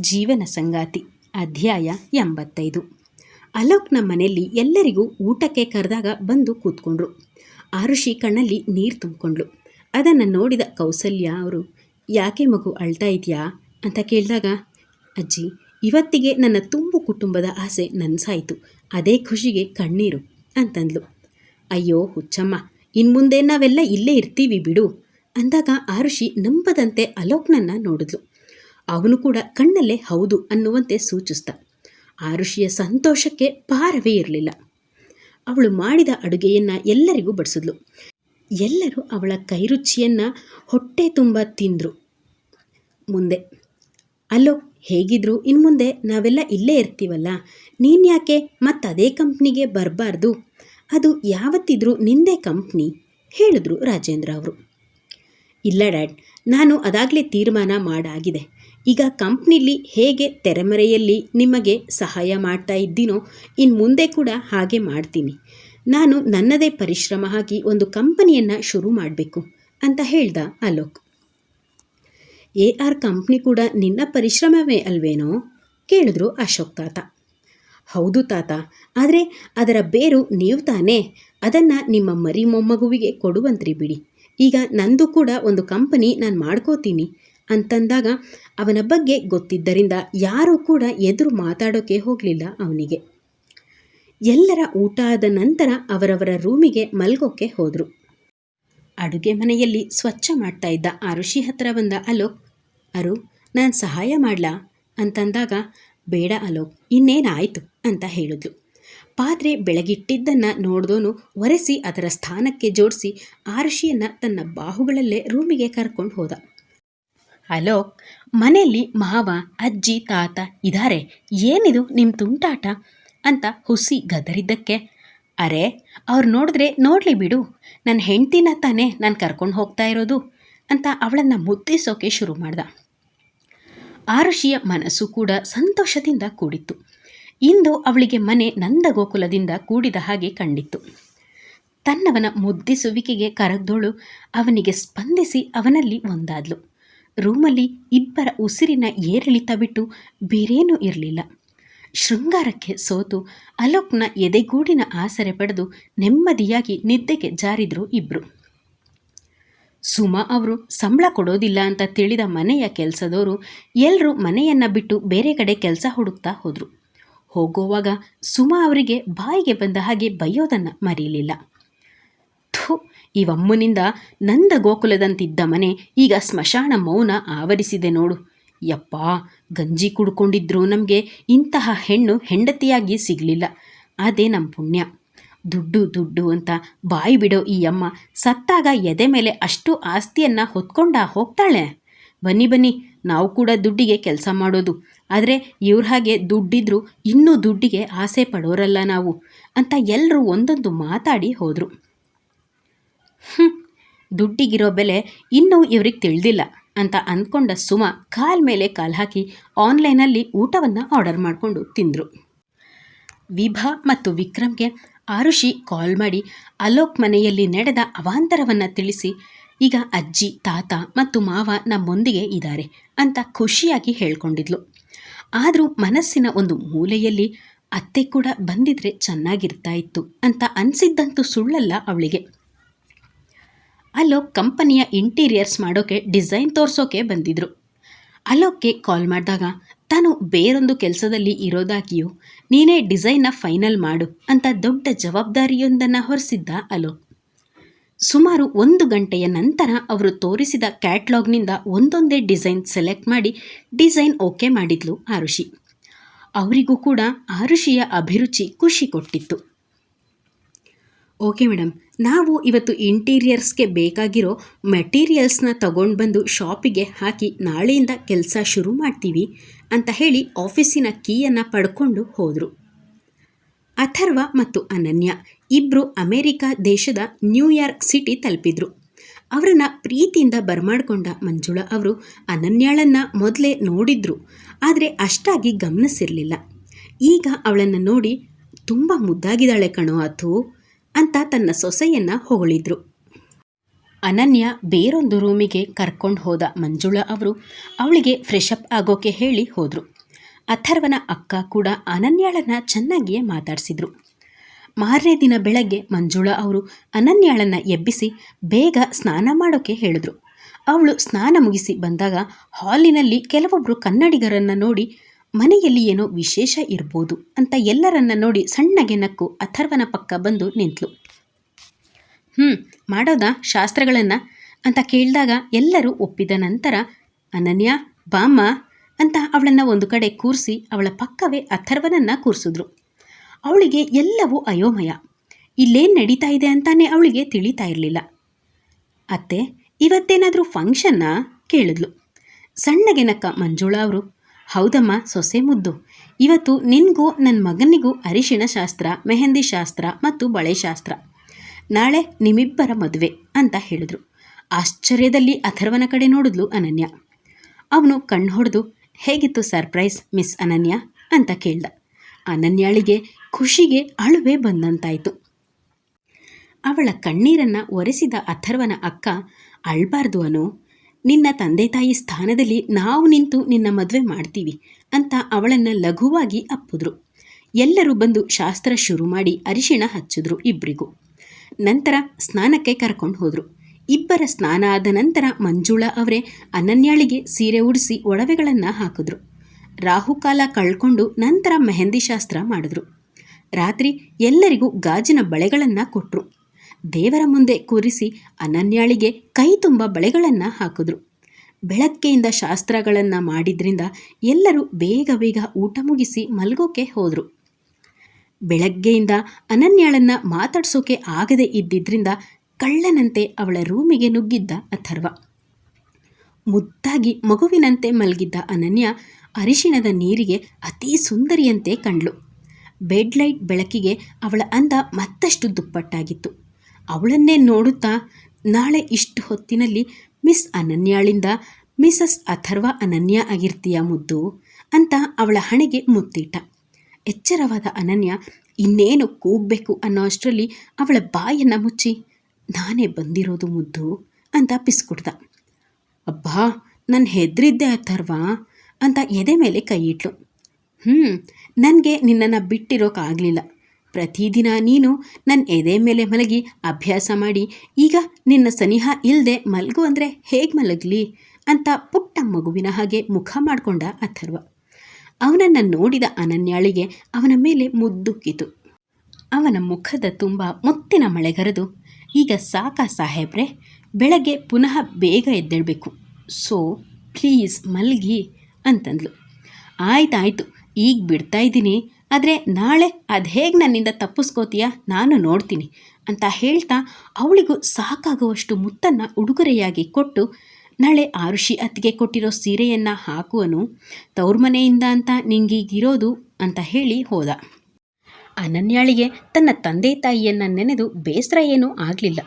ಜೀವನ ಸಂಗಾತಿ, ಅಧ್ಯಾಯ ಎಂಬತ್ತೈದು. ಅಲೋಕ್ನ ಮನೆಯಲ್ಲಿ ಎಲ್ಲರಿಗೂ ಊಟಕ್ಕೆ ಕರೆದಾಗ ಬಂದು ಕೂತ್ಕೊಂಡ್ರು. ಆರುಷಿ ಕಣ್ಣಲ್ಲಿ ನೀರು ತುಂಬಿಕೊಂಡ್ಳು. ಅದನ್ನು ನೋಡಿದ ಕೌಸಲ್ಯ ಅವರು, ಯಾಕೆ ಮಗು ಅಳ್ತಾ ಇದೆಯಾ? ಅಂತ ಕೇಳಿದಾಗ, ಅಜ್ಜಿ, ಇವತ್ತಿಗೆ ನನ್ನ ತುಂಬು ಕುಟುಂಬದ ಆಸೆ ನನಸಾಯಿತು. ಅದೇ ಖುಷಿಗೆ ಕಣ್ಣೀರು, ಅಂತಂದ್ಲು. ಅಯ್ಯೋ, ಹುಚ್ಚಮ್ಮ, ಇನ್ಮುಂದೆ ನಾವೆಲ್ಲ ಇಲ್ಲೇ ಇರ್ತೀವಿ ಬಿಡು, ಅಂದಾಗ ಆರುಷಿ ನಂಬದಂತೆ ಅಲೋಕ್ನನ್ನ ನೋಡಿದ್ಲು. ಅವನು ಕೂಡ ಕಣ್ಣಲ್ಲೇ ಹೌದು ಅನ್ನುವಂತೆ ಸೂಚಿಸ್ತ ಆ ಋಷಿಯ ಸಂತೋಷಕ್ಕೆ ಪಾರವೇ ಇರಲಿಲ್ಲ. ಅವಳು ಮಾಡಿದ ಅಡುಗೆಯನ್ನು ಎಲ್ಲರಿಗೂ ಬಡಿಸಿದ್ಲು. ಎಲ್ಲರೂ ಅವಳ ಕೈರುಚಿಯನ್ನು ಹೊಟ್ಟೆ ತುಂಬ ತಿಂದರು. ಮುಂದೆ, ಅಲ್ಲೋ, ಹೇಗಿದ್ರು? ಇನ್ನು ಮುಂದೆ ನಾವೆಲ್ಲ ಇಲ್ಲೇ ಇರ್ತೀವಲ್ಲ? ನೀನು ಯಾಕೆ ಮತ್ತು ಅದೇ ಕಂಪ್ನಿಗೆ ಬರಬಾರ್ದು? ಅದು ಯಾವತ್ತಿದ್ರೂ ನಿಂದೇ ಕಂಪ್ನಿ, ಹೇಳಿದ್ರು ರಾಜೇಂದ್ರ ಅವರು. ಇಲ್ಲ, ಡ್ಯಾಡ್, ನಾನು ಅದಾಗಲೇ ತೀರ್ಮಾನ ಮಾಡಾಗಿದೆ. ಈಗ ಕಂಪ್ನಿಲಿ ಹೇಗೆ ತೆರೆಮರೆಯಲ್ಲಿ ನಿಮಗೆ ಸಹಾಯ ಮಾಡ್ತಾ ಇದ್ದೀನೋ ಇನ್ನು ಮುಂದೆ ಕೂಡ ಹಾಗೆ ಮಾಡ್ತೀನಿ. ನಾನು ನನ್ನದೇ ಪರಿಶ್ರಮ ಹಾಕಿ ಒಂದು ಕಂಪನಿಯನ್ನು ಶುರು ಮಾಡಬೇಕು ಅಂತ ಹೇಳ್ದ ಅಲೋಕ್. ಎ ಆರ್ ಕಂಪ್ನಿ ಕೂಡ ನಿನ್ನ ಪರಿಶ್ರಮವೇ ಅಲ್ವೇನೋ? ಕೇಳಿದ್ರು ಅಶೋಕ್ ತಾತ. ಹೌದು ತಾತ, ಆದರೆ ಅದರ ಬೇರು ನೀವು ತಾನೇ. ಅದನ್ನು ನಿಮ್ಮ ಮರಿ ಮೊಮ್ಮಗುವಿಗೆ ಕೊಡುವಂತ್ರಿ ಬಿಡಿ. ಈಗ ನಂದು ಕೂಡ ಒಂದು ಕಂಪನಿ ನಾನು ಮಾಡ್ಕೋತೀನಿ. ಅಂತಂದಾಗ ಅವನ ಬಗ್ಗೆ ಗೊತ್ತಿದ್ದರಿಂದ ಯಾರೂ ಕೂಡ ಎದುರು ಮಾತಾಡೋಕೆ ಹೋಗಲಿಲ್ಲ ಅವನಿಗೆ. ಎಲ್ಲರ ಊಟ ಆದ ನಂತರ ಅವರವರ ರೂಮಿಗೆ ಮಲ್ಗೋಕ್ಕೆ ಹೋದರು. ಅಡುಗೆ ಮನೆಯಲ್ಲಿ ಸ್ವಚ್ಛ ಮಾಡ್ತಾ ಇದ್ದ ಆರುಷಿ ಹತ್ರ ಬಂದ ಅಲೋಕ್, ಅರು, ನಾನು ಸಹಾಯ ಮಾಡಲಾ? ಅಂತಂದಾಗ, ಬೇಡ ಅಲೋಕ್, ಇನ್ನೇನಾಯಿತು? ಅಂತ ಹೇಳಿದ್ಲು. ಪಾತ್ರೆ ಬೆಳಗಿಟ್ಟಿದ್ದನ್ನು ನೋಡ್ದೋನು ಒರೆಸಿ ಅದರ ಸ್ಥಾನಕ್ಕೆ ಜೋಡಿಸಿ ಆರುಷಿಯನ್ನು ತನ್ನ ಬಾಹುಗಳಲ್ಲೇ ರೂಮಿಗೆ ಕರ್ಕೊಂಡು ಹೋದ. ಅಲೋಕ್ ಮನೆಯಲ್ಲಿ ಮಾವ, ಅಜ್ಜಿ, ತಾತ ಇದ್ದಾರೆ ಏನಿದು ನಿಮ್ಮ ತುಂಟಾಟ? ಅಂತ ಹುಸಿ ಗದರಿದ್ದಕ್ಕೆ. ಅರೆ, ಅವ್ರು ನೋಡಿದ್ರೆ ನೋಡಲಿ ಬಿಡು. ನನ್ನ ಹೆಂಡ್ತಿನ ತಾನೇ ನಾನು ಕರ್ಕೊಂಡು ಹೋಗ್ತಾ ಇರೋದು ಅಂತ ಅವಳನ್ನು ಮುದ್ದಿಸೋಕೆ ಶುರು ಮಾಡ್ದ. ಆರುಷಿಯ ಮನಸ್ಸು ಕೂಡ ಸಂತೋಷದಿಂದ ಕೂಡಿತ್ತು. ಇಂದು ಅವಳಿಗೆ ಮನೆ ನಂದಗೋಕುಲದಿಂದ ಕೂಡಿದ ಹಾಗೆ ಕಂಡಿತ್ತು. ತನ್ನವನ ಮುದ್ದಿಸುವಿಕೆಗೆ ಕರಗ್ದೋಳು ಅವನಿಗೆ ಸ್ಪಂದಿಸಿ ಅವನಲ್ಲಿ ಒಂದಾದ್ಲು. ರೂಮಲ್ಲಿ ಇಬ್ಬರ ಉಸಿರಿನ ಏರಿಳಿತ ಬಿಟ್ಟು ಬೇರೇನೂ ಇರಲಿಲ್ಲ. ಶೃಂಗಾರಕ್ಕೆ ಸೋತು ಅಲೋಕ್ನ ಎದೆಗೂಡಿನ ಆಸರೆ ಪಡೆದು ನೆಮ್ಮದಿಯಾಗಿ ನಿದ್ದೆಗೆ ಜಾರಿದ್ರು ಇಬ್ಬರು ಸುಮಾ ಅವರು ಸಂಬಳ ಕೊಡೋದಿಲ್ಲ ಅಂತ ತಿಳಿದ ಮನೆಯ ಕೆಲಸದವರು ಎಲ್ಲರೂ ಮನೆಯನ್ನು ಬಿಟ್ಟು ಬೇರೆ ಕಡೆ ಕೆಲಸ ಹುಡುಕ್ತಾ ಹೋದರು. ಹೋಗುವಾಗ ಸುಮಾ ಅವರಿಗೆ ಬಾಯಿಗೆ ಬಂದ ಹಾಗೆ ಬೈಯೋದನ್ನು ಮರೀಲಿಲ್ಲ. ಇವಮ್ಮನಿಂದ ನಂದ ಗೋಕುಲದಂತಿದ್ದ ಮನೆ ಈಗ ಸ್ಮಶಾನ ಮೌನ ಆವರಿಸಿದೆ ನೋಡು. ಯಪ್ಪ, ಗಂಜಿ ಕುಡ್ಕೊಂಡಿದ್ರೂ ನಮಗೆ ಇಂತಹ ಹೆಣ್ಣು ಹೆಂಡತಿಯಾಗಿ ಸಿಗಲಿಲ್ಲ. ಅದೇ ನಮ್ಮ ಪುಣ್ಯ. ದುಡ್ಡು ದುಡ್ಡು ಅಂತ ಬಾಯಿ ಬಿಡೋ ಈ ಅಮ್ಮ ಸತ್ತಾಗ ಎದೆ ಮೇಲೆ ಅಷ್ಟು ಆಸ್ತಿಯನ್ನು ಹೊತ್ಕೊಂಡ ಹೋಗ್ತಾಳೆ. ಬನ್ನಿ ಬನ್ನಿ, ನಾವು ಕೂಡ ದುಡ್ಡಿಗೆ ಕೆಲಸ ಮಾಡೋದು. ಆದರೆ ಇವ್ರ ಹಾಗೆ ದುಡ್ಡಿದ್ರು ಇನ್ನೂ ದುಡ್ಡಿಗೆ ಆಸೆ ಪಡೋರಲ್ಲ ನಾವು ಅಂತ ಎಲ್ಲರೂ ಒಂದೊಂದು ಮಾತಾಡಿ ಹೋದರು. ದುಡ್ಡಿಗಿರೋ ಬೆಲೆ ಇನ್ನೂ ಇವ್ರಿಗೆ ತಿಳಿದಿಲ್ಲ ಅಂತ ಅಂದ್ಕೊಂಡ ಸುಮ ಕಾಲ್ ಮೇಲೆ ಕಾಲು ಹಾಕಿ ಆನ್ಲೈನಲ್ಲಿ ಊಟವನ್ನು ಆರ್ಡರ್ ಮಾಡಿಕೊಂಡು ತಿಂದರು. ವಿಭಾ ಮತ್ತು ವಿಕ್ರಮ್ಗೆ ಆರುಷಿ ಕಾಲ್ ಮಾಡಿ ಅಲೋಕ್ ಮನೆಯಲ್ಲಿ ನಡೆದ ಅವಾಂತರವನ್ನು ತಿಳಿಸಿ, ಈಗ ಅಜ್ಜಿ, ತಾತ ಮತ್ತು ಮಾವ ನಮ್ಮೊಂದಿಗೆ ಇದ್ದಾರೆ ಅಂತ ಖುಷಿಯಾಗಿ ಹೇಳ್ಕೊಂಡಿದ್ಲು. ಆದರೂ ಮನಸ್ಸಿನ ಒಂದು ಮೂಲೆಯಲ್ಲಿ ಅತ್ತೆ ಕೂಡ ಬಂದಿದ್ರೆ ಚೆನ್ನಾಗಿರ್ತಾ ಇತ್ತು ಅಂತ ಅನಿಸಿದ್ದಂತೂ ಸುಳ್ಳಲ್ಲ ಅವಳಿಗೆ. ಅಲೋಕ್ ಕಂಪನಿಯ ಇಂಟೀರಿಯರ್ಸ್ ಮಾಡೋಕೆ, ಡಿಸೈನ್ ತೋರಿಸೋಕೆ ಬಂದಿದ್ರು. ಅಲೋಕ್ಗೆ ಕಾಲ್ ಮಾಡಿದಾಗ, ತಾನು ಬೇರೊಂದು ಕೆಲಸದಲ್ಲಿ ಇರೋದಾಗಿಯೂ ನೀನೇ ಡಿಸೈನ್ನ ಫೈನಲ್ ಮಾಡು ಅಂತ ದೊಡ್ಡ ಜವಾಬ್ದಾರಿಯೊಂದನ್ನು ಹೊರಿಸಿದ್ದ ಅಲೋಕ್ ಸುಮಾರು ಒಂದು ಗಂಟೆಯ ನಂತರ ಅವರು ತೋರಿಸಿದ ಕ್ಯಾಟ್ಲಾಗ್ನಿಂದ ಒಂದೊಂದೇ ಡಿಸೈನ್ ಸೆಲೆಕ್ಟ್ ಮಾಡಿ ಡಿಸೈನ್ ಓಕೆ ಮಾಡಿದ್ಲು ಆರುಷಿ. ಅವರಿಗೂ ಕೂಡ ಆರುಷಿಯ ಅಭಿರುಚಿ ಖುಷಿ ಕೊಟ್ಟಿತ್ತು. ಓಕೆ ಮೇಡಮ್ ನಾವು ಇವತ್ತು ಇಂಟೀರಿಯರ್ಸ್ಗೆ ಬೇಕಾಗಿರೋ ಮೆಟೀರಿಯಲ್ಸ್ನ ತಗೊಂಡು ಬಂದು ಶಾಪಿಗೆ ಹಾಕಿ ನಾಳೆಯಿಂದ ಕೆಲಸ ಶುರು ಮಾಡ್ತೀವಿ ಅಂತ ಹೇಳಿ ಆಫೀಸಿನ ಕೀಯನ್ನು ಪಡ್ಕೊಂಡು ಹೋದರು. ಅಥರ್ವ ಮತ್ತು ಅನನ್ಯ ಇಬ್ಬರು ಅಮೇರಿಕಾ ದೇಶದ ನ್ಯೂಯಾರ್ಕ್ ಸಿಟಿ ತಲುಪಿದ್ರು. ಅವರನ್ನು ಪ್ರೀತಿಯಿಂದ ಬರಮಾಡ್ಕೊಂಡ ಮಂಜುಳಾ ಅವರು ಅನನ್ಯಾಳನ್ನು ಮೊದಲೇ ನೋಡಿದ್ರು, ಆದರೆ ಅಷ್ಟಾಗಿ ಗಮನಿಸಿರಲಿಲ್ಲ. ಈಗ ಅವಳನ್ನು ನೋಡಿ ತುಂಬ ಮುದ್ದಾಗಿದ್ದಾಳೆ ಕಣೋ ಅಥು. ಅಂತ ತನ್ನ ಸೊಸೆಯನ್ನ ಹೊಗಳಿದ್ರು. ಅನನ್ಯ ಬೇರೊಂದು ರೂಮಿಗೆ ಕರ್ಕೊಂಡು ಹೋದ ಮಂಜುಳಾ ಅವರು ಅವಳಿಗೆ ಫ್ರೆಶ್ ಅಪ್ ಆಗೋಕೆ ಹೇಳಿ ಹೋದರು. ಅಥರ್ವನ ಅಕ್ಕ ಕೂಡ ಅನನ್ಯಾಳನ್ನ ಚೆನ್ನಾಗಿಯೇ ಮಾತಾಡಿಸಿದ್ರು. ಮಾರನೇ ದಿನ ಬೆಳಗ್ಗೆ ಮಂಜುಳಾ ಅವರು ಅನನ್ಯಾಳನ್ನ ಎಬ್ಬಿಸಿ ಬೇಗ ಸ್ನಾನ ಮಾಡೋಕೆ ಹೇಳಿದ್ರು. ಅವಳು ಸ್ನಾನ ಮುಗಿಸಿ ಬಂದಾಗ ಹಾಲಿನಲ್ಲಿ ಕೆಲವೊಬ್ಬರು ಕನ್ನಡಿಗರನ್ನು ನೋಡಿ ಮನೆಯಲ್ಲಿ ಏನೋ ವಿಶೇಷ ಇರ್ಬೋದು ಅಂತ ಎಲ್ಲರನ್ನ ನೋಡಿ ಸಣ್ಣಗೆ ನಕ್ಕು ಅಥರ್ವನ ಪಕ್ಕ ಬಂದು ನಿಂತಳು ಹ್ಞೂ ಮಾಡೋದಾ ಶಾಸ್ತ್ರಗಳನ್ನು? ಅಂತ ಕೇಳಿದಾಗ ಎಲ್ಲರೂ ಒಪ್ಪಿದ ನಂತರ, ಅನನ್ಯ, ಬಾಮ್ಮ ಅಂತ ಅವಳನ್ನು ಒಂದು ಕಡೆ ಕೂರಿಸಿ ಅವಳ ಪಕ್ಕವೇ ಅಥರ್ವನನ್ನು ಕೂರಿಸಿದ್ರು. ಅವಳಿಗೆ ಎಲ್ಲವೂ ಅಯೋಮಯ. ಇಲ್ಲೇನು ನಡೀತಾ ಇದೆ ಅಂತಾನೆ ಅವಳಿಗೆ ತಿಳಿತಾ ಇರಲಿಲ್ಲ. ಅತ್ತೆ, ಇವತ್ತೇನಾದರೂ ಫಂಕ್ಷನ್ನ? ಕೇಳಿದ್ಲು. ಸಣ್ಣಗೆ ನಕ್ಕ ಮಂಜುಳಾ ಅವರು ಹೌದಮ್ಮ, ಸೊಸೆ ಮುದ್ದು. ಇವತ್ತು ನಿನಗೂ ನನ್ನ ಮಗನಿಗೂ ಅರಿಶಿಣ ಶಾಸ್ತ್ರ, ಮೆಹಂದಿ ಶಾಸ್ತ್ರ ಮತ್ತು ಬಳೆ ಶಾಸ್ತ್ರ. ನಾಳೆ ನಿಮ್ಮಿಬ್ಬರ ಮದುವೆ ಅಂತ ಹೇಳಿದ್ರು. ಆಶ್ಚರ್ಯದಲ್ಲಿ ಅಥರ್ವನ ಕಡೆ ನೋಡಿದ್ಲು ಅನನ್ಯ. ಅವನು ಕಣ್ಣು ಹೊಡೆದು, ಹೇಗಿತ್ತು ಸರ್ಪ್ರೈಸ್ ಮಿಸ್ ಅನನ್ಯ? ಅಂತ ಕೇಳ್ದ. ಅನನ್ಯಾಳಿಗೆ ಖುಷಿಗೆ ಅಳುವೆ ಬಂದಂತಾಯಿತು. ಅವಳ ಕಣ್ಣೀರನ್ನು ಒರೆಸಿದ ಅಥರ್ವನ ಅಕ್ಕ, ಅಳ್ಬಾರ್ದು ಅನು. ನಿನ್ನ ತಂದೆ ತಾಯಿ ಸ್ಥಾನದಲ್ಲಿ ನಾವು ನಿಂತು ನಿನ್ನ ಮದುವೆ ಮಾಡ್ತೀವಿ ಅಂತ ಅವಳನ್ನ ಲಘುವಾಗಿ ಅಪ್ಪಿದ್ರು. ಎಲ್ಲರೂ ಬಂದು ಶಾಸ್ತ್ರ ಶುರು ಮಾಡಿ ಅರಿಶಿಣ ಹಚ್ಚಿದ್ರು ಇಬ್ಬರಿಗೂ ನಂತರ ಸ್ನಾನಕ್ಕೆ ಕರ್ಕೊಂಡು ಹೋದರು. ಇಬ್ಬರ ಸ್ನಾನ ಆದ ನಂತರ ಮಂಜುಳಾ ಅವರೇ ಅನನ್ಯಾಳಿಗೆ ಸೀರೆ ಉಡಿಸಿ ಒಡವೆಗಳನ್ನು ಹಾಕಿದ್ರು. ರಾಹುಕಾಲ ಕಳ್ಕೊಂಡು ನಂತರ ಮೆಹಂದಿ ಶಾಸ್ತ್ರ ಮಾಡಿದ್ರು. ರಾತ್ರಿ ಎಲ್ಲರಿಗೂ ಗಾಜಿನ ಬಳೆಗಳನ್ನು ಕೊಟ್ಟರು ದೇವರ ಮುಂದೆ ಕೂರಿಸಿ ಅನನ್ಯಾಳಿಗೆ ಕೈ ತುಂಬ ಬಳೆಗಳನ್ನು ಹಾಕಿದ್ರು. ಬೆಳಗ್ಗೆಯಿಂದ ಶಾಸ್ತ್ರಗಳನ್ನು ಮಾಡಿದ್ರಿಂದ ಎಲ್ಲರೂ ಬೇಗ ಬೇಗ ಊಟ ಮುಗಿಸಿ ಮಲ್ಗೋಕೆ ಹೋದರು. ಬೆಳಗ್ಗೆಯಿಂದ ಅನನ್ಯಾಳನ್ನು ಮಾತಾಡ್ಸೋಕೆ ಆಗದೆ ಇದ್ದಿದ್ದರಿಂದ ಕಳ್ಳನಂತೆ ಅವಳ ರೂಮಿಗೆ ನುಗ್ಗಿದ್ದ ಅಥರ್ವ. ಮುದ್ದಾಗಿ ಮಗುವಿನಂತೆ ಮಲಗಿದ್ದ ಅನನ್ಯ ಅರಿಶಿಣದ ನೀರಿಗೆ ಅತೀ ಸುಂದರಿಯಂತೆ ಕಂಡ್ಳು ಬೆಡ್ ಲೈಟ್ ಬೆಳಕಿಗೆ ಅವಳ ಅಂದ ಮತ್ತಷ್ಟು ದುಪ್ಪಟ್ಟಾಗಿತ್ತು. ಅವಳನ್ನೇ ನೋಡುತ್ತಾ ನಾಳೆ ಇಷ್ಟು ಹೊತ್ತಿನಲ್ಲಿ ಮಿಸ್ ಅನನ್ಯಾಳಿಂದ ಮಿಸಸ್ ಅಥರ್ವ ಅನನ್ಯ ಆಗಿರ್ತೀಯ ಮುದ್ದು ಅಂತ ಅವಳ ಹಣೆಗೆ ಮುತ್ತಿಟ್ಟ. ಎಚ್ಚರವಾದ ಅನನ್ಯ ಇನ್ನೇನು ಕೂಗಬೇಕು ಅನ್ನೋ ಅಷ್ಟರಲ್ಲಿ ಅವಳ ಬಾಯನ್ನು ಮುಚ್ಚಿ, ನಾನೇ ಬಂದಿರೋದು ಮುದ್ದು ಅಂತ ಪಿಸ್ಕೊಡ್ದ. ಅಬ್ಬಾ, ನಾನು ಹೆದರಿದ್ದೆ ಅಥರ್ವ ಅಂತ ಎದೆ ಮೇಲೆ ಕೈ ಇಟ್ಲು. ಹ್ಞೂ ನನಗೆ ನಿನ್ನನ್ನು ಬಿಟ್ಟಿರೋಕ್ಕಾಗಲಿಲ್ಲ ಪ್ರತಿದಿನ ನೀನು ನನ್ನ ಎದೆ ಮೇಲೆ ಮಲಗಿ ಅಭ್ಯಾಸ ಮಾಡಿ, ಈಗ ನಿನ್ನ ಸನಿಹ ಇಲ್ಲದೆ ಮಲಗು ಅಂದರೆ ಹೇಗೆ ಮಲಗಲಿ? ಅಂತ ಪುಟ್ಟ ಮಗುವಿನ ಹಾಗೆ ಮುಖ ಮಾಡಿಕೊಂಡ ಅಥರ್ವ. ಅವನನ್ನು ನೋಡಿದ ಅನನ್ಯಾಳಿಗೆ ಅವನ ಮೇಲೆ ಮುದ್ದುಕ್ಕಿತು ಅವನ ಮುಖದ ತುಂಬ ಮುತ್ತಿನ ಮಳೆಗರೆದು ಈಗ ಸಾಕ ಸಾಹೇಬ್ರೆ, ಬೆಳಗ್ಗೆ ಪುನಃ ಬೇಗ ಎದ್ದೇಳಬೇಕು. ಸೊ, ಪ್ಲೀಸ್ ಮಲಗಿ ಅಂತಂದ್ಲು. ಆಯ್ತಾಯ್ತು, ಈಗ ಬಿಡ್ತಾ ಇದ್ದೀನಿ. ಆದರೆ ನಾಳೆ ಅದು ಹೇಗೆ ನನ್ನಿಂದ ತಪ್ಪಿಸ್ಕೋತೀಯ ನಾನು ನೋಡ್ತೀನಿ ಅಂತ ಹೇಳ್ತಾ ಅವಳಿಗೂ ಸಾಕಾಗುವಷ್ಟು ಮುತ್ತನ್ನು ಉಡುಗೊರೆಯಾಗಿ ಕೊಟ್ಟು, ನಾಳೆ ಆರುಷಿ ಅತ್ತಿಗೆ ಕೊಟ್ಟಿರೋ ಸೀರೆಯನ್ನು ಹಾಕುವನು, ತವ್ರ ಮನೆಯಿಂದ ಅಂತ ನಿಂಗೀಗಿರೋದು ಅಂತ ಹೇಳಿ ಹೋದ. ಅನನ್ಯಾಳಿಗೆ ತನ್ನ ತಂದೆ ತಾಯಿಯನ್ನು ನೆನೆದು ಬೇಸರ ಏನೂ ಆಗಲಿಲ್ಲ.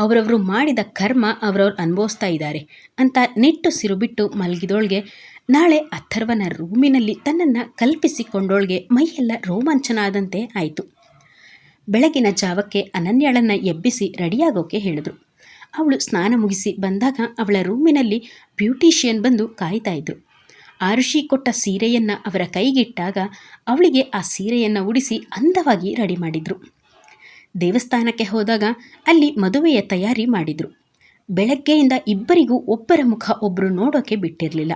ಅವರವರು ಮಾಡಿದ ಕರ್ಮ ಅವರವ್ರು ಅನುಭವಿಸ್ತಾ ಇದ್ದಾರೆ ಅಂತ ನೆಟ್ಟುಸಿರು ಬಿಟ್ಟು ಮಲಗಿದೋಳ್ಗೆ, ನಾಳೆ ಅಥರ್ವನ ರೂಮಿನಲ್ಲಿ ತನ್ನನ್ನು ಕಲ್ಪಿಸಿಕೊಂಡೋಳ್ಗೆ ಮೈಯೆಲ್ಲ ರೋಮಾಂಚನ ಆದಂತೆ ಆಯಿತು. ಬೆಳಗಿನ ಜಾವಕ್ಕೆ ಅನನ್ಯಳನ್ನು ಎಬ್ಬಿಸಿ ರೆಡಿಯಾಗೋಕೆ ಹೇಳಿದ್ರು. ಅವಳು ಸ್ನಾನ ಮುಗಿಸಿ ಬಂದಾಗ ಅವಳ ರೂಮಿನಲ್ಲಿ ಬ್ಯೂಟಿಷಿಯನ್ ಬಂದು ಕಾಯ್ತಾ ಇದ್ರು. ಆರುಷಿ ಕೊಟ್ಟ ಸೀರೆಯನ್ನು ಅವರ ಕೈಗಿಟ್ಟಾಗ ಅವಳಿಗೆ ಆ ಸೀರೆಯನ್ನು ಉಡಿಸಿ ಅಂದವಾಗಿ ರೆಡಿ ಮಾಡಿದರು. ದೇವಸ್ಥಾನಕ್ಕೆ ಹೋದಾಗ ಅಲ್ಲಿ ಮದುವೆಯ ತಯಾರಿ ಮಾಡಿದರು. ಬೆಳಗ್ಗೆಯಿಂದ ಇಬ್ಬರಿಗೂ ಒಬ್ಬರ ಮುಖ ಒಬ್ಬರು ನೋಡೋಕೆ ಬಿಟ್ಟಿರಲಿಲ್ಲ.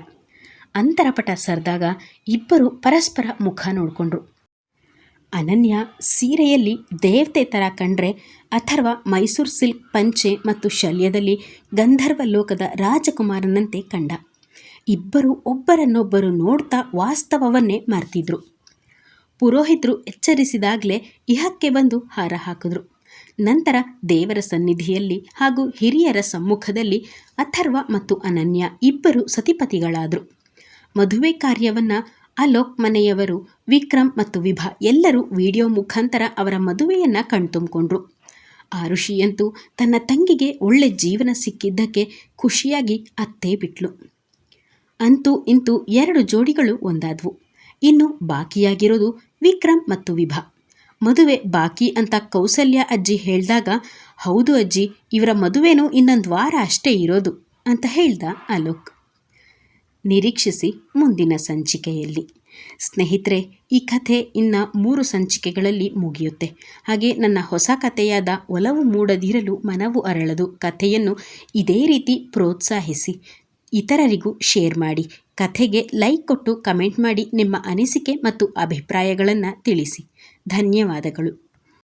ಅಂತರಪಟ ಸರಿದಾಗ ಇಬ್ಬರು ಪರಸ್ಪರ ಮುಖ ನೋಡಿಕೊಂಡ್ರು. ಅನನ್ಯ ಸೀರೆಯಲ್ಲಿ ದೇವತೆ ಥರ ಕಂಡ್ರೆ ಅಥರ್ವ ಮೈಸೂರು ಸಿಲ್ಕ್ ಪಂಚೆ ಮತ್ತು ಶಲ್ಯದಲ್ಲಿ ಗಂಧರ್ವ ಲೋಕದ ರಾಜಕುಮಾರನಂತೆ ಕಂಡ. ಇಬ್ಬರು ಒಬ್ಬರನ್ನೊಬ್ಬರು ನೋಡ್ತಾ ವಾಸ್ತವವನ್ನೇ ಮರ್ತಿದ್ರು. ಪುರೋಹಿತರು ಎಚ್ಚರಿಸಿದಾಗಲೇ ಇಹಕ್ಕೆ ಬಂದು ಹಾರ ಹಾಕಿದ್ರು. ನಂತರ ದೇವರ ಸನ್ನಿಧಿಯಲ್ಲಿ ಹಾಗೂ ಹಿರಿಯರ ಸಮ್ಮುಖದಲ್ಲಿ ಅಥರ್ವ ಮತ್ತು ಅನನ್ಯ ಇಬ್ಬರು ಸತಿಪತಿಗಳಾದರು. ಮದುವೆ ಕಾರ್ಯವನ್ನು ಅಲೋಕ್ ಮನೆಯವರು, ವಿಕ್ರಮ್ ಮತ್ತು ವಿಭಾ ಎಲ್ಲರೂ ವಿಡಿಯೋ ಮುಖಾಂತರ ಅವರ ಮದುವೆಯನ್ನು ಕಣ್ತುಂಬಿಕೊಂಡ್ರು. ಋಷಿಯಂತೂ ತನ್ನ ತಂಗಿಗೆ ಒಳ್ಳೆ ಜೀವನ ಸಿಕ್ಕಿದ್ದಕ್ಕೆ ಖುಷಿಯಾಗಿ ಅತ್ತೇ ಬಿಟ್ಲು. ಅಂತೂ ಇಂತೂ ಎರಡು ಜೋಡಿಗಳು ಒಂದಾದವು. ಇನ್ನು ಬಾಕಿಯಾಗಿರೋದು ವಿಕ್ರಮ್ ಮತ್ತು ವಿಭಾ. ಮದುವೆ ಬಾಕಿ ಅಂತ ಕೌಸಲ್ಯ ಅಜ್ಜಿ ಹೇಳಿದಾಗ, ಹೌದು ಅಜ್ಜಿ, ಇವರ ಮದುವೆನೂ ಇನ್ನೊಂದು ವಾರ ಅಷ್ಟೇ ಇರೋದು ಅಂತ ಹೇಳ್ದ ಅಲೋಕ್. ನಿರೀಕ್ಷಿಸಿ ಮುಂದಿನ ಸಂಚಿಕೆಯಲ್ಲಿ. ಸ್ನೇಹಿತರೆ, ಈ ಕಥೆ ಇನ್ನ ಮೂರು ಸಂಚಿಕೆಗಳಲ್ಲಿ ಮುಗಿಯುತ್ತೆ. ಹಾಗೆ ನನ್ನ ಹೊಸ ಕಥೆಯಾದ ಒಲವು ಮೂಡದಿರಲು ಮನವು ಅರಳದು ಕಥೆಯನ್ನು ಇದೇ ರೀತಿ ಪ್ರೋತ್ಸಾಹಿಸಿ, ಇತರರಿಗೂ ಶೇರ್ ಮಾಡಿ ಕಥೆಗೆ ಲೈಕ್ ಕೊಟ್ಟು ಕಮೆಂಟ್ ಮಾಡಿ ನಿಮ್ಮ ಅನಿಸಿಕೆ ಮತ್ತು ಅಭಿಪ್ರಾಯಗಳನ್ನು ತಿಳಿಸಿ. ಧನ್ಯವಾದಗಳು.